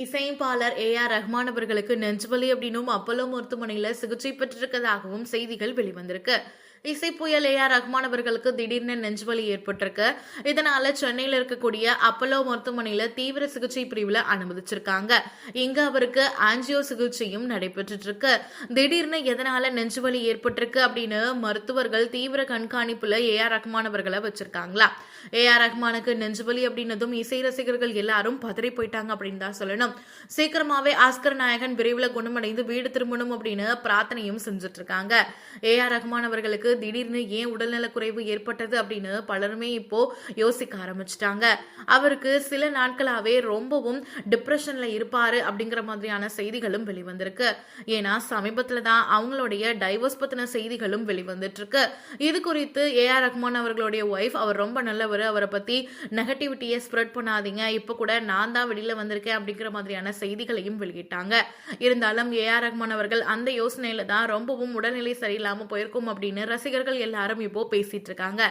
இசையமைப்பாளர் A R Rahman அவர்களுக்கு நெஞ்சுவலி அப்படின்னும் அப்பல்லோ மருத்துவமனையில் சிகிச்சை பெற்றிருக்கதாகவும் செய்திகள் வெளிவந்திருக்கு. இசை புயல் ஏ ஆர் ரஹ்மான் அவர்களுக்கு திடீர்னு நெஞ்சுவலி ஏற்பட்டிருக்கு. இதனால சென்னையில் இருக்கக்கூடிய அப்பல்லோ மருத்துவமனையில தீவிர சிகிச்சை பிரிவுல அனுமதிச்சிருக்காங்க. இங்க அவருக்கு ஆஞ்சியோ சிகிச்சையும் நடைபெற்றுட்டு இருக்கு திடீர்னு எதனால நெஞ்சுவலி ஏற்பட்டிருக்கு அப்படின்னு மருத்துவர்கள் தீவிர கண்காணிப்புல ஏ ஆர் ரஹ்மான் அவர்களை வச்சிருக்காங்களா? ஏ ஆர் ரஹ்மானுக்கு நெஞ்சுவலி அப்படின்னதும் இசை ரசிகர்கள் எல்லாரும் பதறி போயிட்டாங்க அப்படின்னு தான் சொல்லணும். சீக்கிரமாவே ஆஸ்கர் நாயகன் விரைவில் குணமடைந்து வீடு திரும்பணும் அப்படின்னு பிரார்த்தனையும் செஞ்சுட்டு இருக்காங்க ஏ ஆர் ரஹ்மான் அவர்களுக்கு திடீர்னு ஏன் உடல்நலக் குறைவு ஏற்பட்டது அப்படின்னு பலருமே இப்போ யோசிக்க ஆரம்பிச்சிட்டாங்க. அவருக்கு சில நாட்களாவே ரொம்பவும் டிப்ரெஷன்ல இருப்பாரு அப்படிங்கிற மாதிரியான செய்திகளும் வெளிவந்திருக்கு. ஏன்னா சமீபத்துல தான் அவங்களுடைய டைவர்ஸ் பத்தின செய்திகளும் வெளிவந்துட்டு இருக்கு இது குறித்து ஏ ஆர் ரஹ்மான் அவர்களுடைய ஒய்ஃப் அவர் ரொம்ப நல்லவர். அவரை பத்தி நெகட்டிவிட்டியை ஸ்ப்ரெட் பண்ணாதீங்க. இப்போ கூட நான் தான் வெளியில வந்திருக்கேன் அப்படிங்கிற மாதிரியான செய்திகளையும் வெளியிட்டாங்க. இருந்தாலும் ஏ ஆர் ரஹ்மான் அவர்கள் அந்த யோசனையில தான் ரொம்பவும் உடல்நிலை சரியில்லாம போயிருக்கும் அப்படின்னு ரசிகர்கள் எல்லாரும் இப்போ பேசிட்டு இருக்காங்க.